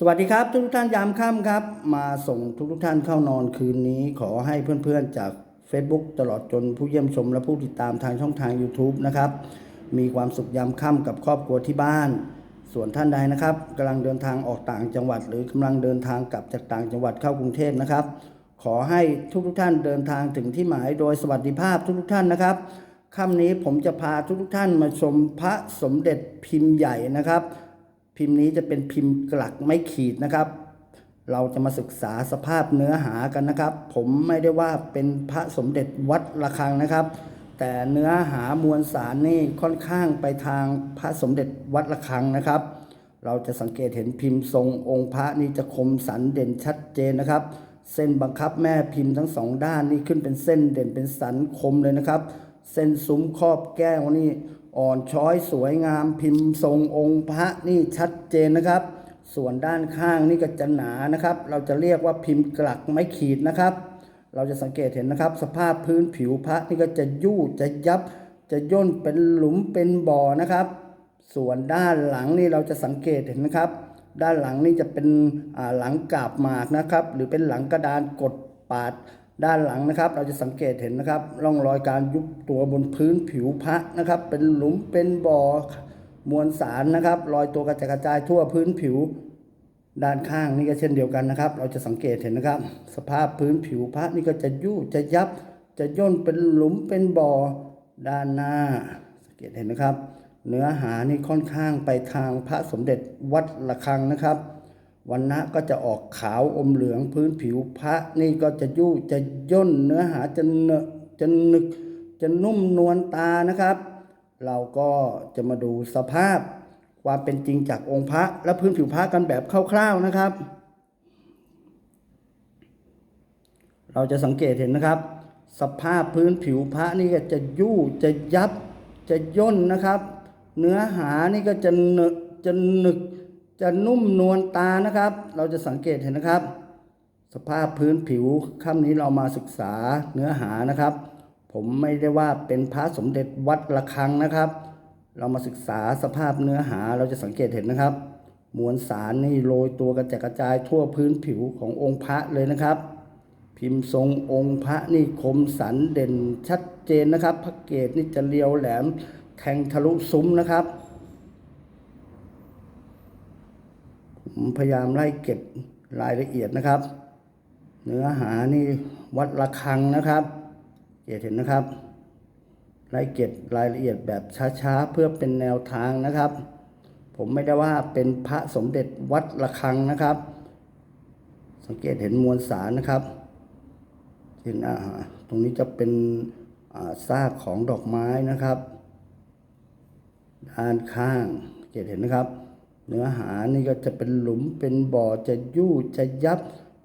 สวัสดีครับทุกท่านยามค่ำครับ มาส่งทุกทุกท่านเข้านอนคืนนี้ ขอให้เพื่อนๆจาก Facebook ตลอดจนผู้เยี่ยมชมและผู้ติดตามทางช่องทาง YouTube นะครับ มีความสุขยามค่ำกับครอบครัวที่บ้าน ส่วนท่านใดนะครับกำลังเดินทางออกต่างจังหวัด หรือกำลังเดินทางกลับจากต่างจังหวัดเข้ากรุงเทพนะครับ ขอให้ทุกทุกท่านเดินทางถึงที่หมายโดยสวัสดิภาพทุกทุกท่านนะครับค่ำนี้ผมจะพาทุกทุกท่านมาชมพระสมเด็จพิมพ์ใหญ่นะครับ พิมพ์นี้จะเป็นพิมพ์กลักไม่ขีดนะครับ เราจะมาศึกษาสภาพเนื้อหากันนะครับ ผมไม่ได้ว่าเป็นพระสมเด็จวัดระฆังนะครับ แต่เนื้อหามวลสารนี่ค่อนข้างไปทางพระสมเด็จวัดระฆังนะครับ เราจะสังเกตเห็นพิมพ์ทรงองค์พระนี่จะคมสันเด่นชัดเจนนะครับ เส้นบังคับแม่พิมพ์ทั้งสองด้านนี่ขึ้นเป็นเส้นเด่นเป็นสันคมเลยนะครับ เส้นซุ้มครอบแก้วนี่ อ่อนช้อยสวยงามพิมพ์ทรงองค์พระนี่ชัดเจนนะครับ ส่วนด้านข้างนี่ก็จะหนานะครับ เราจะเรียกว่าพิมพ์กลักไม้ขีดนะครับ เราจะสังเกตเห็นนะครับ สภาพพื้นผิวพระนี่ก็จะยู่จะยับ จะย่นเป็นหลุมเป็นบ่อนะครับ ส่วนด้านหลังนี่เราจะสังเกตเห็นนะครับ ด้านหลังนี่จะเป็นหลังกาบหมากนะครับ หรือเป็นหลังกระดานกดปาด ด้านหลังนะครับ เราจะสังเกตเห็นนะครับ ร่องรอยการยุบตัวบนพื้นผิวพระนะครับ เป็นหลุมเป็นบ่อมวลสารนะครับรอยตัวกระจายกระจายทั่วพื้นผิว ด้านข้างนี่ก็เช่นเดียวกันนะครับ เราจะสังเกตเห็นนะครับ สภาพพื้นผิวพระนี่ก็จะยุ่จะยับ จะย่นเป็นหลุมเป็นบ่อด้านหน้า สังเกตเห็นนะครับ เนื้อหานี่ค่อนข้างไปทางพระสมเด็จวัดระฆังนะครับ วันนะก็จะออกขาวอมเหลืองพื้นผิวพระนี่ก็จะยุ่จะย่นเนื้อหาจะเนอะจะนึกจะนุ่มนวลตานะครับ เราก็จะมาดูสภาพความเป็นจริงจากองค์พระและพื้นผิวพระกันแบบคร่าวๆนะครับ เราจะสังเกตเห็นนะครับ สภาพพื้นผิวพระนี่ก็จะยู่จะยับจะย่นนะครับ เนื้อหานี่ก็จะเนอะจะหนึก จะนุ่มนวลตานะครับ เราจะสังเกตเห็นนะครับ สภาพพื้นผิวค่ำนี้เรามาศึกษาเนื้อหานะครับ ผมไม่ได้ว่าเป็นพระสมเด็จวัดระฆังนะครับ เรามาศึกษาสภาพเนื้อหาเราจะสังเกตเห็นนะครับ มวลสารนี่โรยตัวกระจายกระจายทั่วพื้นผิวขององค์พระเลยนะครับ พิมพ์ทรงองค์พระนี่คมสันเด่นชัดเจนนะครับ พระเกศนี่จะเรียวแหลมแทงทะลุซุ้มนะครับ ผมพยายามไล่เก็บรายละเอียดนะครับ เนื้อหานี่วัดระฆังนะครับเห็นนะครับไล่เก็บรายละเอียดแบบช้าๆ เพื่อเป็นแนวทางนะครับ ผมไม่ได้ว่าเป็นพระสมเด็จวัดระฆังนะครับ สังเกตเห็นมวลสารนะครับ เห็นอ่าตรงนี้จะเป็นอ่าซากของดอกไม้นะครับ ด้านข้างเห็นเห็นนะครับ เนื้อหานี่ก็จะเป็นหลุมเป็นบ่อจะยู่จะยับ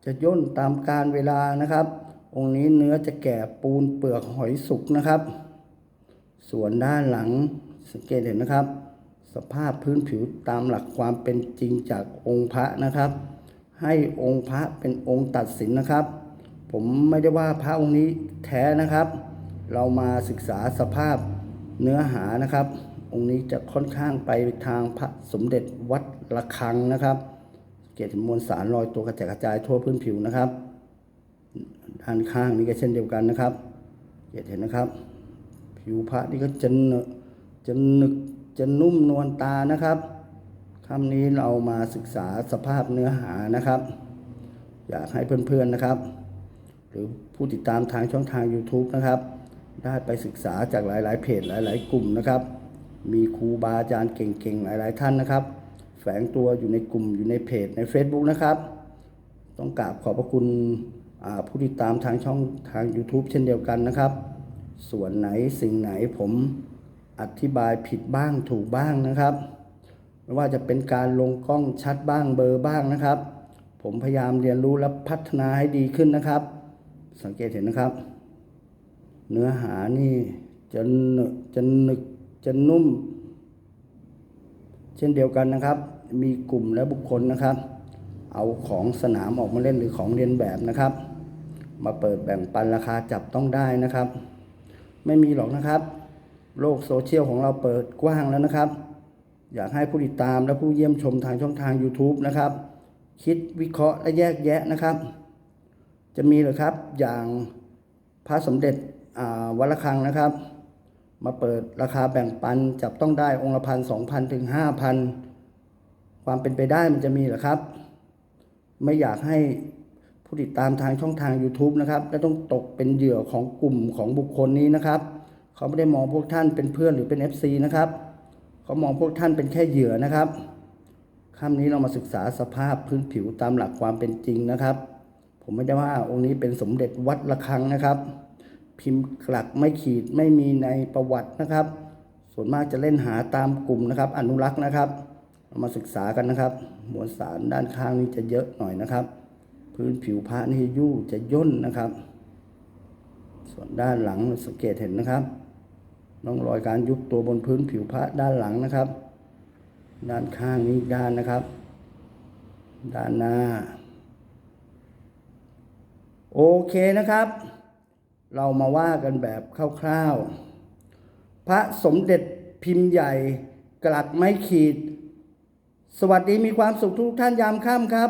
จะย่นตามการเวลานะครับ องค์นี้เนื้อจะแก่ปูนเปลือกหอยสุกนะครับ ส่วนด้านหลังสังเกตเห็นนะครับ สภาพพื้นผิวตามหลักความเป็นจริงจากองค์พระนะครับ ให้องค์พระเป็นองค์ตัดสินนะครับ ผมไม่ได้ว่าพระองค์นี้แท้นะครับ เรามาศึกษาสภาพเนื้อหานะครับ องค์นี้จะค่อนข้างไปทางพระสมเด็จวัดระฆังนะครับ เกตมวลสารลอยตัวกระจายกระจายทั่วพื้นผิวนะครับ ด้านข้างนี้ก็เช่นเดียวกันนะครับเห็นนะครับ ผิวพระนี่ก็จะนอะจะหนึกจะนุ่มนวลตานะครับคำนี้เรามาศึกษาสภาพเนื้อหานะครับ อยากให้เพื่อนๆนะครับ หรือผู้ติดตามทางช่องทาง YouTube นะครับ ได้ไปศึกษาจากหลายๆเพจหลาย ๆ กลุ่มนะครับ มีครูบาอาจารย์เก่งๆ หลาย ๆ ท่านนะครับ แฝงตัวอยู่ในกลุ่มอยู่ในเพจใน Facebook นะครับ ต้องกราบขอบพระคุณผู้ติดตามทางช่องทาง YouTube เช่นเดียวกันนะครับ ส่วนไหนสิ่งไหนผมอธิบายผิดบ้างถูกบ้างนะครับ ไม่ว่าจะเป็นการลงกล้องชัดบ้างเบอร์บ้างนะครับ ผมพยายามเรียนรู้และพัฒนาให้ดีขึ้นนะครับ สังเกตเห็นนะครับ เนื้อหานี่จะหนึจะหนึก จะนุ่ม เช่นเดียวกันนะครับ มีกลุ่มและบุคคลนะครับ เอาของสนามออกมาเล่นหรือของเรียนแบบนะครับ มาเปิดแบ่งปันราคาจับต้องได้นะครับ ไม่มีหรอกนะครับ โลกโซเชียลของเราเปิดกว้างแล้วนะครับ อยากให้ผู้ติดตามและผู้เยี่ยมชมทางช่องทาง YouTube นะครับ คิดวิเคราะห์และแยกแยะนะครับ จะมีหรือครับอย่างพระสมเด็จวัดระฆังนะครับ มาเปิดราคาแบ่งปันจับต้องได้องค์ละพันสองพันถึงห้าพันความเป็นไปได้มันจะมีหรอครับ ไม่อยากให้ผู้ติดตามทางช่องทาง YouTube นะครับและต้องตกเป็นเหยื่อของกลุ่มของบุคคลนี้นะครับ เขาไม่ได้มองพวกท่านเป็นเพื่อนหรือเป็น FC นะครับ เขามองพวกท่านเป็นแค่เหยื่อนะครับค่ำนี้เรามาศึกษาสภาพพื้นผิวตามหลักความเป็นจริงนะครับ ผมไม่ได้ว่าองค์นี้เป็นสมเด็จวัดระฆังนะครับ พิมพ์กลักไม่ขีดไม่มีในประวัตินะครับ ส่วนมากจะเล่นหาตามกลุ่มนะครับ อนุรักษ์นะครับามาศึกษากันนะครับมวลสารด้านข้างนี้จะเยอะหน่อยนะครับ พื้นผิวพระนี่ยู่จะย่นนะครับ ส่วนด้านหลังสังเกตเห็นนะครับร่องรอยการยุบตัวบนพื้นผิวพระด้านหลังนะครับ ด้านข้างนี้ด้านนะครับ ด้านหน้า โอเคนะครับ เรามาว่ากันแบบคร่าวๆ พระสมเด็จพิมพ์ใหญ่กลักไม้ขีด สวัสดีมีความสุขทุกท่านยามค่ำครับ